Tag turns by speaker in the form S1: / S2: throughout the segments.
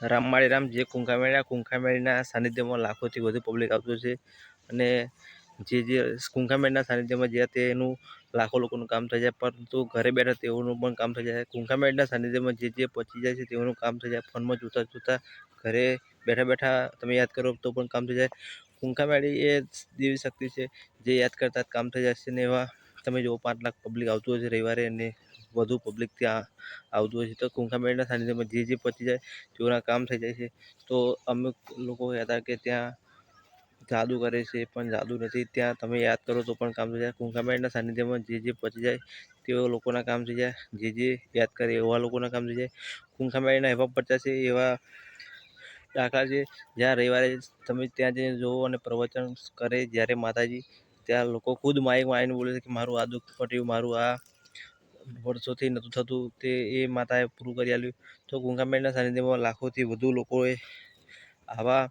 S1: રામમાળી રામ જે કુંકામેળા કુંકામેળીના સાનિધ્યમાં લાખોથી વધુ પબ્લિક આવતું છે. અને જે જે કુંખામેળના સાનિધ્યમાં જ્યાં તેનું લાખો લોકોનું કામ થઈ જાય, પરંતુ ઘરે બેઠા તેઓનું પણ કામ થઈ જાય. કુંખામેળના સાનિધ્યમાં જે જે પહોંચી જાય છે, તેઓનું કામ થઈ જાય. ફોનમાં જોતા જોતા ઘરે બેઠા બેઠા તમે યાદ કરો તો પણ કામ થઈ જાય. કુંખામેળી એ દેવી શક્તિ છે, જે યાદ કરતાં કામ થઈ છે ને એવા તમે જુઓ, પાંચ લાખ પબ્લિક આવતું હોય છે રવિવારે અને વધુ પબ્લિક ત્યાં આવતું હોય છે. તો કુંકામેળના સાનિધ્યમાં જે જે પચી જાય, તેઓના કામ થઈ જાય છે. તો અમુક લોકો કહેતા કે ત્યાં જાદુ કરે છે, પણ જાદુ નથી. ત્યાં તમે યાદ કરો તો પણ કામ થઈ જાય. કુંકામેળના સાનિધ્યમાં જે જે પચી જાય, તેઓ લોકોના કામ થઈ જાય. જે જે યાદ કરે, એવા લોકોના કામ થઈ જાય. કુંકામેળીના એવા પર્ચા છે, એવા દાખલા છે, જ્યાં રવિવારે તમે ત્યાં જઈને જુઓ અને પ્રવચન કરે. જ્યારે માતાજી, ત્યાં લોકો ખુદ માઇકમાં આવીને બોલે છે કે, મારું આ દુઃખ પટ્યું, મારું આ વર્ષોથી નહોતું થતું તે એ માતાએ પૂરું કરી આપ્યું. તો કુંકામેળના સાનિધ્યમાં લાખોથી વધુ લોકોએ આવા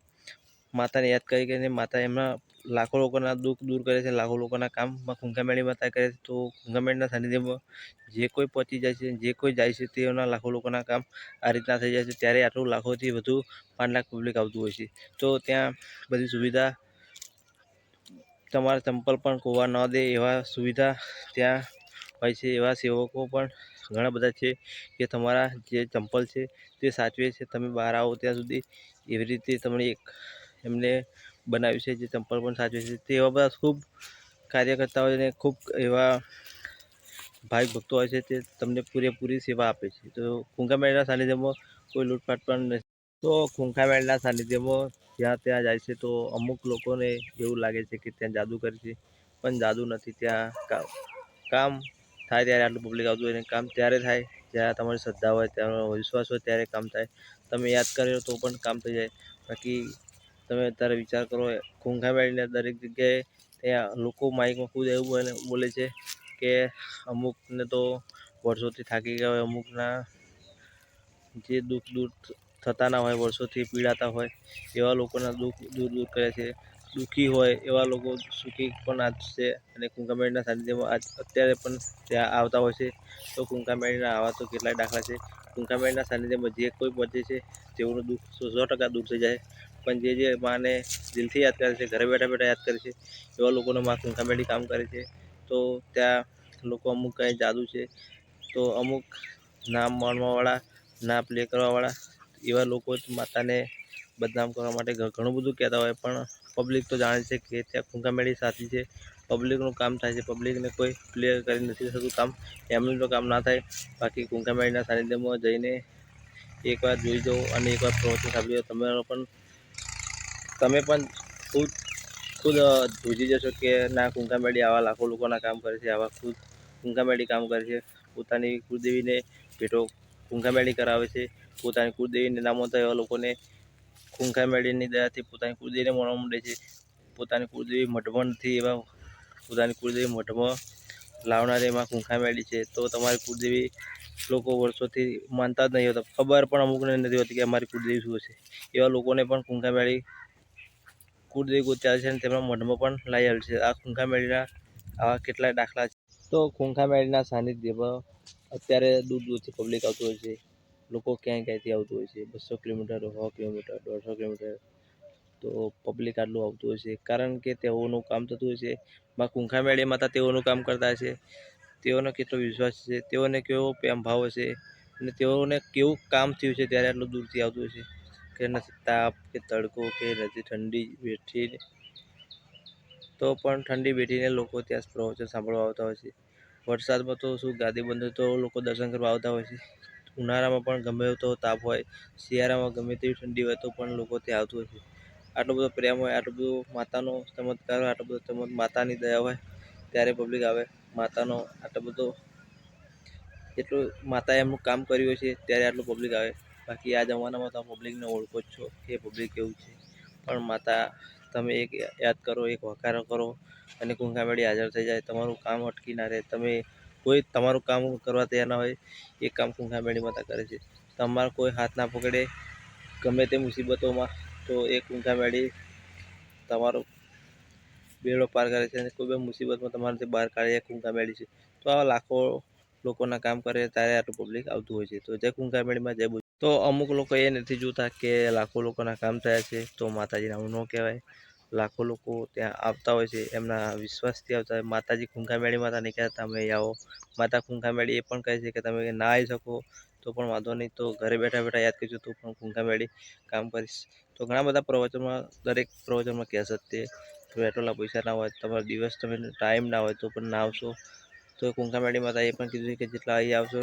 S1: માતાને યાદ કરી કરીને માતા એમના લાખો લોકોના દુઃખ દૂર કરે છે, લાખો લોકોના કામ કુંકામેળી માતા કરે છે. તો કુંકામેળના સાનિધ્યમાં જે કોઈ પહોંચી જાય છે, જે કોઈ જાય છે તેઓના લાખો લોકોના કામ આ રીતના થઈ જાય છે. ત્યારે આટલું લાખોથી વધુ પાંચ લાખ પબ્લિક આવતું હોય છે. તો ત્યાં બધી સુવિધા તમારા ચંપલ પણ ખોવા ન દે એવા સુવિધા ત્યાં હોય છે એવા સેવકો પણ ઘણા બધા છે કે તમારા જે ચંપલ છે તે સાચવે છે. તમે બહાર આવો ત્યાં સુધી એવી રીતે તમને એક એમને બનાવ્યું છે જે ચંપલ પણ સાચવે છે. તે એવા બધા ખૂબ કાર્ય કરતા હોય અને ખૂબ એવા ભાઈ ભક્તો હોય છે તે તમને પૂરેપૂરી સેવા આપે છે. તો કુંકામેળના સાનિધ્યમાં કોઈ લૂંટફાટ પણ નથી. તો કુંકામેળના સાનિધ્યમાં જ્યાં ત્યાં જાય છે તો અમુક લોકોને એવું લાગે છે કે ત્યાં જાદુ કરે છે, પણ જાદુ નથી. ત્યાં કામ થાય ત્યારે આટલું પબ્લિક આવતું હોય ને કામ ત્યારે થાય. જ્યારે તમારી શ્રદ્ધા હોય તમારો વિશ્વાસ હોય ત્યારે કામ થાય. તમે યાદ કરો તો પણ કામ થઈ જાય. બાકી તમે અત્યારે વિચાર કરો કુંકામેળીને દરેક જગ્યાએ ત્યાં લોકો માઇકમાં ખુદ એવું બોલે છે કે અમુકને તો વર્ષોથી થાકી ગયા હોય, અમુકના જે દુઃખ દૂર થતા ના હોય, વર્ષોથી પીડાતા હોય, એવા લોકોના દુઃખ દૂર દૂર કરે છે. દુઃખી હોય એવા લોકો સુખી પણ આપશે અને કુંકામેળીના સાનિધ્યમાં આજ અત્યારે પણ ત્યાં આવતા હોય છે. તો કુંકામેળીના આવા તો કેટલાય દાખલા છે. કુંકામેળીના સાનિધ્યમાં જે કોઈ પહોંચે છે તેઓનું દુઃખ સો ટકા દૂર થઈ જાય. પણ જે જે માને દિલથી યાદ કરે છે, ઘરે બેઠા બેઠા યાદ કરે છે, એવા લોકોનો માં કુંકામેળી કામ કરે છે. તો ત્યાં લોકો અમુક કાંઈ જાદુ છે. તો અમુક નામ માણવાવાળા ના પ્લે કરવાવાળા એવા લોકો માતાને બદનામ કરવા માટે ઘણું બધું કહેતા હોય. પણ પબ્લિક તો જાણે છે કે ત્યાં કુંકામેળી સાચી છે. પબ્લિકનું કામ થાય છે. પબ્લિકને કોઈ ક્લિયર કરી નથી થતું કામ. એમનું કામ ના થાય. બાકી કુંકામેળીના સાનિધ્યમાં જઈને એકવાર જોઈ જાઓ અને એકવાર પ્રવચન સાંભળી તમે પણ તમે પણ ખુદ ખુદ ધ્રુજી જશો કે ના કુંકામેડી આવા લાખો લોકોના કામ કરે છે. આવા ખુદ કુંકામેળી કામ કરે છે. પોતાની કુળદેવીને ભેટો કુંકામેડી કરાવે છે. પોતાની કુળદેવીને નામો થયા એવા લોકોને કુંકામેળીની દયાથી પોતાની કુળદેવીને મળવા માંડે છે. પોતાની કુળદેવી મઢમાં એવા પોતાની કુળદેવી મઢમાં લાવનાર એમાં કુંકામેળી છે. તો તમારી કુળદેવી લોકો વર્ષોથી માનતા જ નહીં હોતા. ખબર પણ અમુકને નથી હોતી કે અમારી કુળદેવી શું છે એવા લોકોને પણ કુંકામેળી કુળદેવી ગોત્યા છે અને તેમના મઢમાં પણ લાવી આવેલ છે. આ કુંકામેળીના આવા કેટલાય દાખલા છે. તો કુંકામેળીના સાનિધ્યમાં અત્યારે દૂર દૂરથી પબ્લિક આવતું હોય છે. લોકો ક્યાંય ક્યાંયથી આવતું હોય છે? બસો કિલોમીટર, સો કિલોમીટર, દોઢસો કિલોમીટર તો પબ્લિક આટલું આવતું હોય છે. કારણ કે તેઓનું કામ થતું હોય છે. માં કુંખા કુંકામેળી માતા તેઓનું કામ કરતા હશે. તેઓનો કેટલો વિશ્વાસ છે? તેઓને કેવો પ્રેમ ભાવ હશે? અને તેઓને કેવું કામ થયું છે ત્યારે આટલું દૂરથી આવતું હોય છે? કે નથી, તાપ, કે તડકો, કે નથી, ઠંડી બેઠી તો પણ ઠંડી બેઠીને લોકો ત્યાં પ્રવચન સાંભળવા આવતા હોય છે. વરસાદમાં તો શું ગાદી બંધ તો લોકો દર્શન કરવા આવતા હોય છે. ઉનાળામાં પણ ગમે તો તાપ હોય, શિયાળામાં ગમે તેવી ઠંડી હોય તો પણ લોકો ત્યાં આવતું હોય છે. આટલો બધો પ્રેમ હોય, આટલો બધો માતાનો ચમત્કાર હોય, આટલો બધો ચમત, માતાની દયા હોય, ત્યારે પબ્લિક આવે માતાનો આટલો બધો, એટલું માતાએ એમનું કામ કર્યું છે, ત્યારે આટલું પબ્લિક આવે. બાકી આ જમાનામાં તો પબ્લિકને ઓળખો જ છો કે પબ્લિક કેવું છે. પણ માતા, તમે એક યાદ કરો, એક વખારો કરો અને કુંકામેળી હાજર થઈ જાય, તમારું કામ અટકી ના રહે, તમે કોઈ તમારું કામ કરવા તૈયાર ના હોય, એ કામ કુંકામેળી માતા કરે છે. તમારો કોઈ હાથ ના પકડે, ગમે તે મુસીબતોમાં, તો એ કુંકામેળી તમારો બેડો પાર કરે છે અને કોઈ પણ મુસીબતમાં તમારાથી બહાર કાઢે એ કુંકામેળી છે. તો આવા લાખો લોકોના કામ કરે ત્યારે આટલું પબ્લિક આવતું હોય છે. તો જય કુંકામેળીમાં જય તો અમુક લોકો એ નથી જોતા કે લાખો લોકોના કામ થયા છે, તો માતાજીના આવું ન કહેવાય. લાખો લોકો ત્યાં આવતા હોય છે, એમના વિશ્વાસથી આવતા હોય. માતાજી ખૂંખામેળી નીકળ્યા કહેતા તમે આવો. માતા ખૂંખામેળી એ પણ કહે છે કે તમે ના આવી શકો, તો પણ વાંધો નહીં. તો ઘરે બેઠા બેઠા યાદ કરજો, તો પણ ખૂંખામેળી કામ કરીશ. તો ઘણા બધા પ્રવચનમાં, દરેક પ્રવચનમાં કહેશે તે પેટ્રોલના પૈસા ના હોય, તમારો દિવસ તમે ટાઈમ ના હોય તો પણ ના આવશો. તો કુંકામેડી માતા એ પણ કીધું કે જેટલા અહીં આવશો,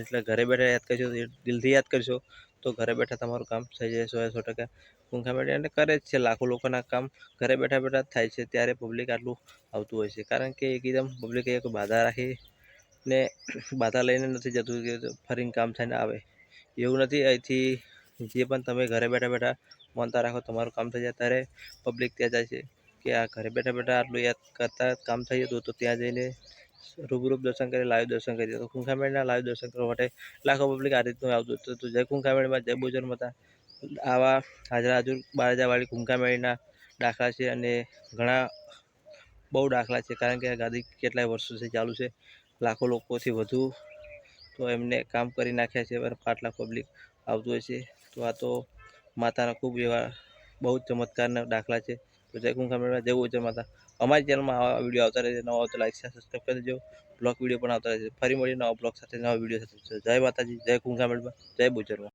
S1: એટલે ઘરે બેઠા યાદ કરશો એ દિલથી યાદ કરશો તો ઘરે બેઠા તમારું કામ થઈ જાય સો સો ટકા. કુંકામેડી અને કરે જ છે, લાખો લોકોના કામ ઘરે બેઠા બેઠા થાય છે, ત્યારે પબ્લિક આટલું આવતું હોય છે. કારણ કે એકદમ પબ્લિક એક બાધા રાખી ને બાધા લઈને નથી જતું કે ફરીને કામ થઈને આવે. એવું નથી, અહીંથી જે પણ તમે ઘરે બેઠા બેઠા માનતા રાખો તમારું કામ થઈ જાય, ત્યારે પબ્લિક ત્યાં જાય છે. કે આ ઘરે બેઠા બેઠા આટલું યાદ કરતા કામ થઈ જતું તો ત્યાં જઈને રૂબરૂપ દર્શન કરી, લાઈવ દર્શન કરી. તો કુંખામેળના લાઈવ દર્શન કરવા માટે લાખો પબ્લિક આ રીતનું આવતું હતું. તો જય કુંખામેળમાં જય બોજર માતા. આવા હાજરા હાજર બાર હજારવાળી કુંખામેળીના દાખલા છે અને ઘણા બહુ દાખલા છે. કારણ કે આ ગાદી કેટલાય વર્ષોથી ચાલુ છે. લાખો લોકોથી વધુ તો એમને કામ કરી નાખ્યા છે. પણ લાખ પબ્લિક આવતું હોય છે. તો આ તો માતાના ખૂબ એવા બહુ ચમત્કારના દાખલા છે. તો જય કુંખામેળમાં જય બોજર માતા. અમારી ચેનલમાં આવા વીડિયો આવતા રહેશે નવા તો લાઈક શેર સબસ્ક્રાઈબ કરી દેજો. બ્લોગ વીડિયો પણ આવતા રહે છે. ફરી મળીને નવા બ્લોગ સાથે, નવા વીડિયો સાથે. જય માતાજી, જય કુંખામેળમાં જય બોજરમાં.